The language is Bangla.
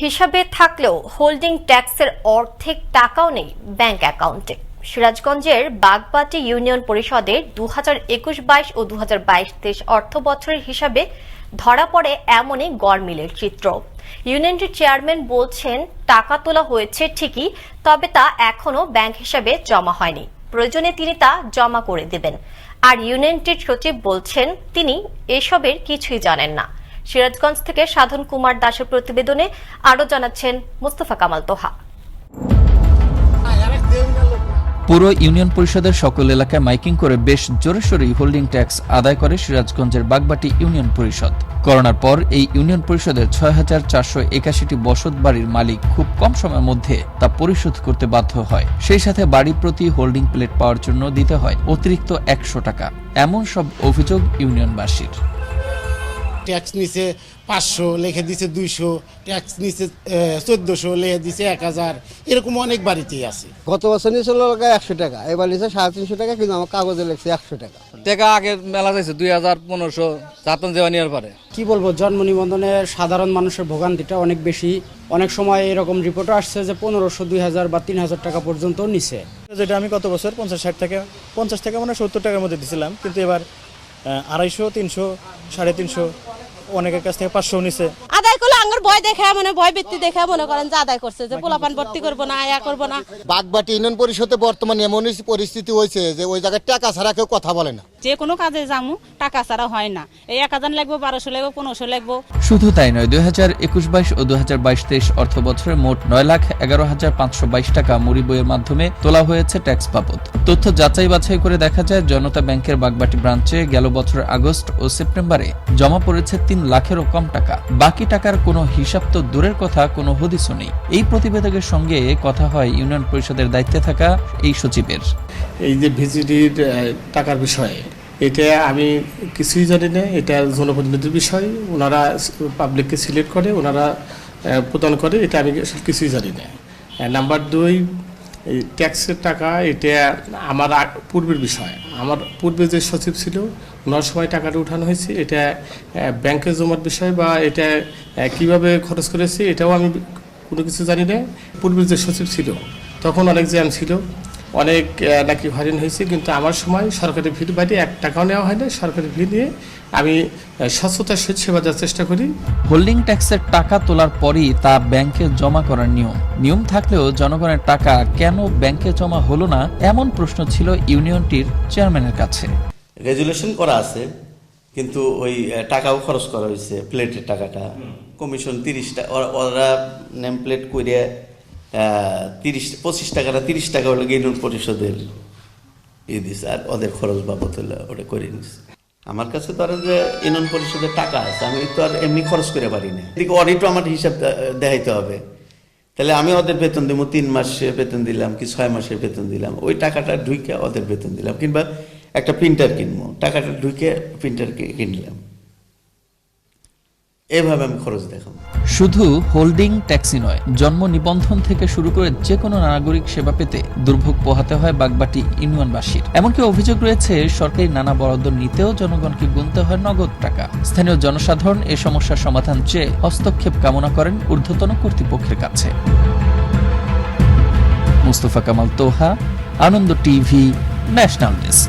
হিসাবে থাকলেও হোল্ডিং ট্যাক্সের অর্ধেক টাকাও নেই ব্যাংক অ্যাকাউন্টে। সিরাজগঞ্জের বাগবাটি ইউনিয়ন পরিষদের দু হাজার একুশ বাইশ ও দু হাজার বাইশ তেইশ অর্থ বছরের হিসাবে ধরা পড়ে এমনই গড়মিলের চিত্র। ইউনিয়নটির চেয়ারম্যান বলছেন, টাকা তোলা হয়েছে ঠিকই, তবে তা এখনও ব্যাংক হিসাবে জমা হয়নি। প্রয়োজনে তিনি তা জমা করে দেবেন। আর ইউনিয়নটির সচিব বলছেন, তিনি এসবের কিছুই জানেন না। সিরাজগঞ্জ থেকে সাধন কুমার দাসের প্রতিবেদনে আরও জানাচ্ছেন মুস্তফা কামাল তোহা। পুরো ইউনিয়ন পরিষদের সকল এলাকায় মাইকিং করে বেশ জোরে সোরেই হোল্ডিং ট্যাক্স আদায় করে সিরাজগঞ্জের বাগবাটি ইউনিয়ন পরিষদ। করোনার পর এই ইউনিয়ন পরিষদের ছয় হাজার চারশো একাশিটি বসত বাড়ির মালিক খুব কম সময়ের মধ্যে তা পরিশোধ করতে বাধ্য হয়। সেই সাথে বাড়ি প্রতি হোল্ডিং প্লেট পাওয়ার জন্য দিতে হয় অতিরিক্ত একশো টাকা। এমন সব অভিযোগ ইউনিয়নবাসীর। ট্যাক্স নিচে পাঁচশো লিখে দিছে দুইশো ট্যাক্স নিচে চোদ্দোশো লেখে দিছে এক হাজার। এরকম অনেক বাড়িতেই আছে। গত বছর নিয়েছিল একশো টাকা এবার নিয়েছে সাড়ে তিনশো টাকা কিন্তু আমার কাগজে লিখছে একশো টাকা। টাকা আগে মেলা যাইছে দুই হাজার পনেরোশো চাতন দেওয়া নেওয়ার পরে। কি বলব জন্ম নিবন্ধনের সাধারণ মানুষের ভোগান্তিটা অনেক বেশি। অনেক সময় এরকম রিপোর্টও আসছে যে পনেরোশো দুই হাজার বা তিন হাজার টাকা পর্যন্ত নিছে। যেটা আমি গত বছর পঞ্চাশ ষাট টাকা পঞ্চাশ টাকা মানে সত্তর টাকার মধ্যে দিছিলাম কিন্তু এবার আড়াইশো তিনশো সাড়ে তিনশো অনেকের কাছ থেকে পাঁচশো নিছে। আদায় করলে আঙ্গুর ভয় দেখে মানে ভয় ভিত্তি দেখে মনে করেন যে আদায় করছে যে পোলাপান ভর্তি করব না আয়া করব না। বাগবাটি ইউনিয়ন পরিষদে বর্তমানে এমন পরিস্থিতি হয়েছে যে ওই জায়গায় টাকা ছাড়া কেউ কথা বলে না। যে কোনো কাজে যামু টাকা ছাড়া হয় না। এই এক হাজার লাগবো বারোশো লাগবো পনেরোশো লাগবো। শুধু তাই নয় দুই হাজার একুশ বাইশ ও দুই হাজার বাইশ তেইশ অর্থ বছরে মোট নয় লাখ এগারো হাজার পাঁচশো বাইশ টাকা মুড়ি বইয়ের মাধ্যমে তোলা হয়েছে ট্যাক্স বাবদ। তথ্য যাচাই বাছাই করে দেখা যায় জনতা ব্যাংকের বাগবাটি ব্রাঞ্চে গেল বছরের আগস্ট ও সেপ্টেম্বরে জমা পড়েছে তিন লাখেরও কম টাকা। বাকি টাকার কোনো হিসাব তো দূরের কথা কোনো হদিসও নেই। এই প্রতিবেদকের সঙ্গে কথা হয় ইউনিয়ন পরিষদের দায়িত্বে থাকা এই সচিবের। এই যে ভিজিটির টাকার বিষয়ে এটা আমি কিছুই জানি না, এটা জনপ্রতিনিধির বিষয়, ওনারা পাবলিককে সিলেক্ট করে, ওনারা প্রদান করে, এটা আমি কিছুই জানি না। নাম্বার দুই, এই ট্যাক্সের টাকা, এটা আমার পূর্বের বিষয়। আমার পূর্বে যে সচিব ছিল, ওনার সময় টাকাটা উঠানো হয়েছে, এটা ব্যাংকে জমার বিষয় বা এটা কীভাবে খরচ করেছে, এটাও আমি কোনো কিছু জানি না। পূর্বের যে সচিব ছিল, তখন অনেক জ্যাম ছিল। অনেক নাকি হয়রান হয়েছে কিন্তু আমার সময় সরকারি ভিড় বাইরে এক টাকাও নেওয়া হয় না সরকারি ভিড় নিয়ে আমি স্বচ্ছতার সহিত সেবা দেওয়ার চেষ্টা করি। হোল্ডিং ট্যাক্সের টাকা তোলার পরই তা ব্যাংকে জমা করার নিয়ম। নিয়ম থাকলেও জনগণের টাকা কেন ব্যাংকে জমা হলো না এমন প্রশ্ন ছিল ইউনিয়নটির চেয়ারম্যানের কাছে। রেজুলেশন করা আছে কিন্তু ওই টাকাও খরচ করা হয়েছে প্লেটের টাকাটা। কমিশন তিরিশটা ওরা নেম প্লেট করে তিরিশ, পঁচিশ টাকাটা তিরিশ টাকা হলো ইউনিয়ন পরিষদের ই দিছে আর ওদের খরচ বাবদ হলো ওটা করে নিছে। আমার কাছে ধরেন যে ইউনিয়ন পরিষদের টাকা আছে, আমি তো আর এমনি খরচ করে পারি না। এদিকে অডিটও আমার হিসাব দেখাইতে হবে। তাহলে আমি ওদের বেতন দিব তিন মাসের বেতন দিলাম কি ছয় মাসের বেতন দিলাম, ওই টাকাটা ঢুকে ওদের বেতন দিলাম কিংবা একটা প্রিন্টার কিনবো টাকাটা ঢুকে প্রিন্টার কিনলাম। এভাবে আমি খরচ দেখাবো। শুধু হোল্ডিং ট্যাক্সি নয়, জন্ম নিবন্ধন থেকে শুরু করে যে কোনো নাগরিক সেবা পেতে দুর্ভোগ পোহাতে হয় বাগবাটি ইউনিয়নবাসীর। এমনকি অভিযোগ রয়েছে, সরকারি নানা বরাদ্দ নিতেও জনগণকে গুনতে হয় নগদ টাকা। স্থানীয় জনসাধারণ এ সমস্যার সমাধান চেয়ে হস্তক্ষেপ কামনা করেন ঊর্ধ্বতন কর্তৃপক্ষের কাছে। Mustafa Kamal Toha, Ananda TV, national desk.